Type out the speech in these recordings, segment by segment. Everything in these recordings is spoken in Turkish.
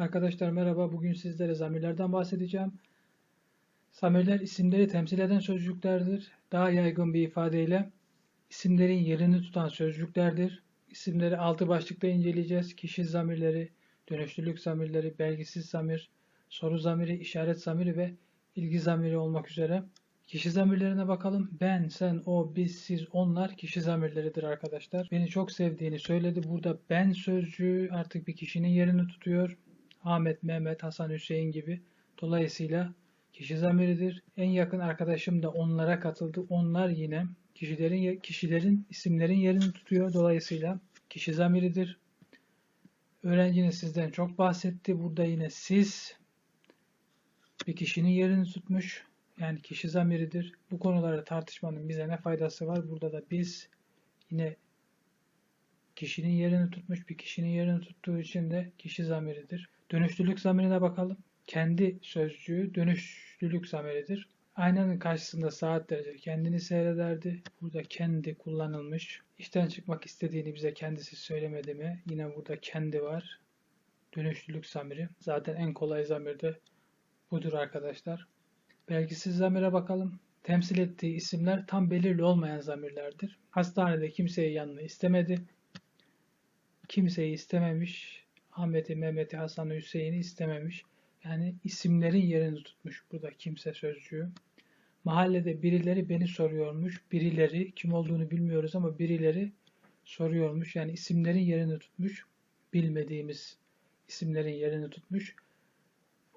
Arkadaşlar merhaba. Bugün sizlere zamirlerden bahsedeceğim. Zamirler isimleri temsil eden sözcüklerdir. Daha yaygın bir ifadeyle isimlerin yerini tutan sözcüklerdir. İsimleri altı başlıkta inceleyeceğiz. Kişi zamirleri, dönüşlülük zamirleri, belgisiz zamir, soru zamiri, işaret zamiri ve ilgi zamiri olmak üzere. Kişi zamirlerine bakalım. Ben, sen, o, biz, siz, onlar kişi zamirleridir arkadaşlar. Beni çok sevdiğini söyledi. Burada ben sözcüğü artık bir kişinin yerini tutuyor. Ahmet, Mehmet, Hasan, Hüseyin gibi. Dolayısıyla kişi zamiridir. En yakın arkadaşım da onlara katıldı. Onlar yine kişilerin kişilerin isimlerin yerini tutuyor. Dolayısıyla kişi zamiridir. Öğrenciniz sizden çok bahsetti. Burada yine siz bir kişinin yerini tutmuş. Yani kişi zamiridir. Bu konularda tartışmanın bize ne faydası var? Burada da biz yine kişinin yerini tutmuş, bir kişinin yerini tuttuğu için de kişi zamiridir. Dönüşlülük zamirine bakalım. Kendi sözcüğü dönüşlülük zamiridir. Aynanın karşısında saatlerce kendini seyrederdi. Burada kendi kullanılmış. İşten çıkmak istediğini bize kendisi söylemedi mi? Yine burada kendi var. Dönüşlülük zamiri. Zaten en kolay zamir de budur arkadaşlar. Belgisiz zamire bakalım. Temsil ettiği isimler tam belirli olmayan zamirlerdir. Hastanede kimseyi yanına istemedi. Kimseyi istememiş. Ahmet'i, Mehmet'i, Hasan'ı, Hüseyin'i istememiş. Yani isimlerin yerini tutmuş burada kimse sözcüğü. Mahallede birileri beni soruyormuş. Birileri kim olduğunu bilmiyoruz ama birileri soruyormuş. Yani isimlerin yerini tutmuş. Bilmediğimiz isimlerin yerini tutmuş.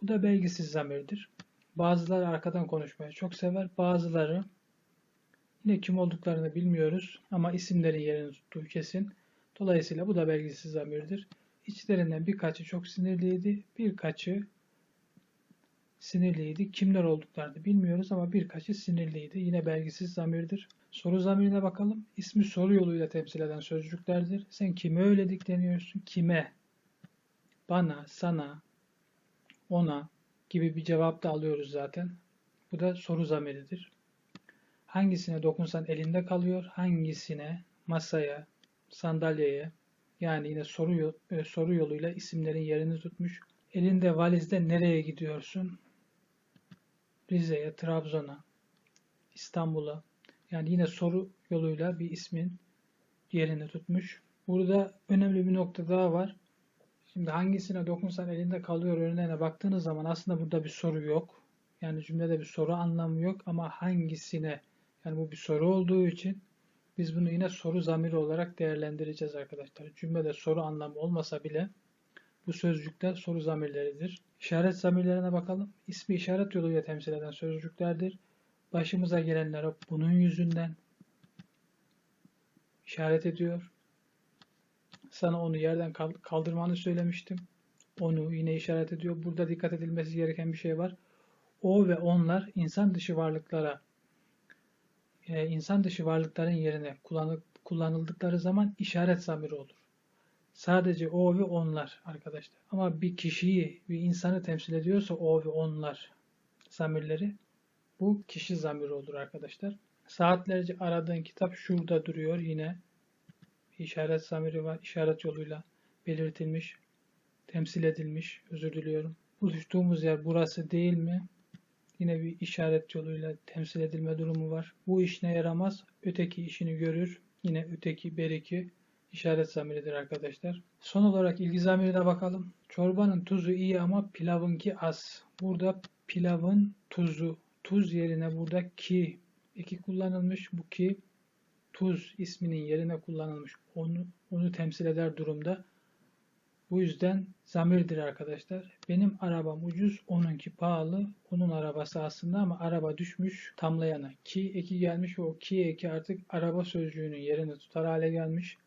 Bu da belgisiz zamirdir. Bazıları arkadan konuşmayı çok sever. Bazıları yine kim olduklarını bilmiyoruz ama isimlerin yerini tuttuğu kesin. Dolayısıyla bu da belgisiz zamirdir. İçlerinden birkaçı çok sinirliydi. Birkaçı sinirliydi. Kimler olduklarını bilmiyoruz ama birkaçı sinirliydi. Yine belgisiz zamirdir. Soru zamirine bakalım. İsmi soru yoluyla temsil eden sözcüklerdir. Sen kime öyle dikleniyorsun? Kime? Bana, sana, ona gibi bir cevap da alıyoruz zaten. Bu da soru zamiridir. Hangisine dokunsan elinde kalıyor, hangisine masaya, sandalyeye yani yine soru, e, soru yoluyla isimlerin yerini tutmuş. Elinde valizde nereye gidiyorsun? Rize'ye, Trabzon'a, İstanbul'a. Yani yine soru yoluyla bir ismin yerini tutmuş. Burada önemli bir nokta daha var. Şimdi hangisine dokunsan elinde kalıyor örneğine baktığınız zaman aslında burada bir soru yok. Yani cümlede bir soru anlamı yok ama hangisine yani bu bir soru olduğu için biz bunu yine soru zamiri olarak değerlendireceğiz arkadaşlar. Cümlede soru anlamı olmasa bile bu sözcükler soru zamirleridir. İşaret zamirlerine bakalım. İsmi işaret yoluyla temsil eden sözcüklerdir. Başımıza gelenler bunun yüzünden işaret ediyor. Sana onu yerden kaldırmanı söylemiştim. Onu yine işaret ediyor. Burada dikkat edilmesi gereken bir şey var. O ve onlar insan dışı varlıklara e, insan dışı varlıkların yerine kullanıldıkları zaman işaret zamiri olur. Sadece o ve onlar arkadaşlar. Ama bir kişiyi, bir insanı temsil ediyorsa o ve onlar zamirleri bu kişi zamiri olur arkadaşlar. Saatlerce aradığın kitap şurada duruyor yine. işaret zamiri var. İşaret yoluyla belirtilmiş, temsil edilmiş. Özür diliyorum. Buluştuğumuz yer burası değil mi? Yine bir işaret yoluyla temsil edilme durumu var. Bu iş ne yaramaz? Öteki işini görür. Yine öteki beriki işaret zamiridir arkadaşlar. Son olarak ilgi zamirine bakalım. Çorbanın tuzu iyi ama pilavınki az. Burada pilavın tuzu. Tuz yerine burada ki eki kullanılmış. Bu ki tuz isminin yerine kullanılmış. Onu, onu temsil eder durumda. Bu yüzden zamirdir arkadaşlar. Benim arabam ucuz, onunki pahalı. Onun arabası aslında ama araba düşmüş tamlayana. Ki eki gelmiş o ki eki artık araba sözcüğünün yerini tutar hale gelmiş.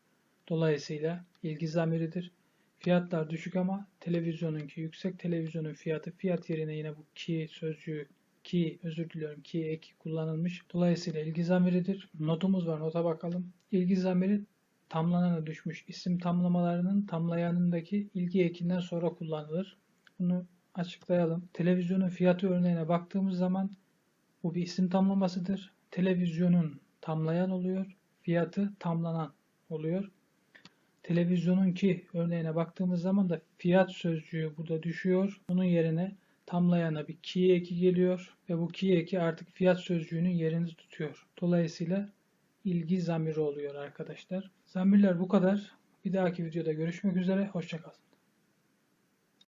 Dolayısıyla ilgi zamiridir. Fiyatlar düşük ama televizyonunki yüksek. Televizyonun fiyatı fiyat yerine yine bu ki sözcüğü ki özür diliyorum ki eki kullanılmış. Dolayısıyla ilgi zamiridir. Notumuz var nota bakalım. İlgi zamiri tamlanana düşmüş isim tamlamalarının tamlayanındaki ilgi ekinden sonra kullanılır. Bunu açıklayalım. Televizyonun fiyatı örneğine baktığımız zaman bu bir isim tamlamasıdır. Televizyonun tamlayan oluyor. Fiyatı tamlanan oluyor. Televizyonunki örneğine baktığımız zaman da fiyat sözcüğü burada düşüyor. Bunun yerine tamlayana bir ki eki geliyor ve bu ki eki artık fiyat sözcüğünün yerini tutuyor. Dolayısıyla ilgi zamiri oluyor arkadaşlar. Zamirler bu kadar. Bir dahaki videoda görüşmek üzere. Hoşçakalın.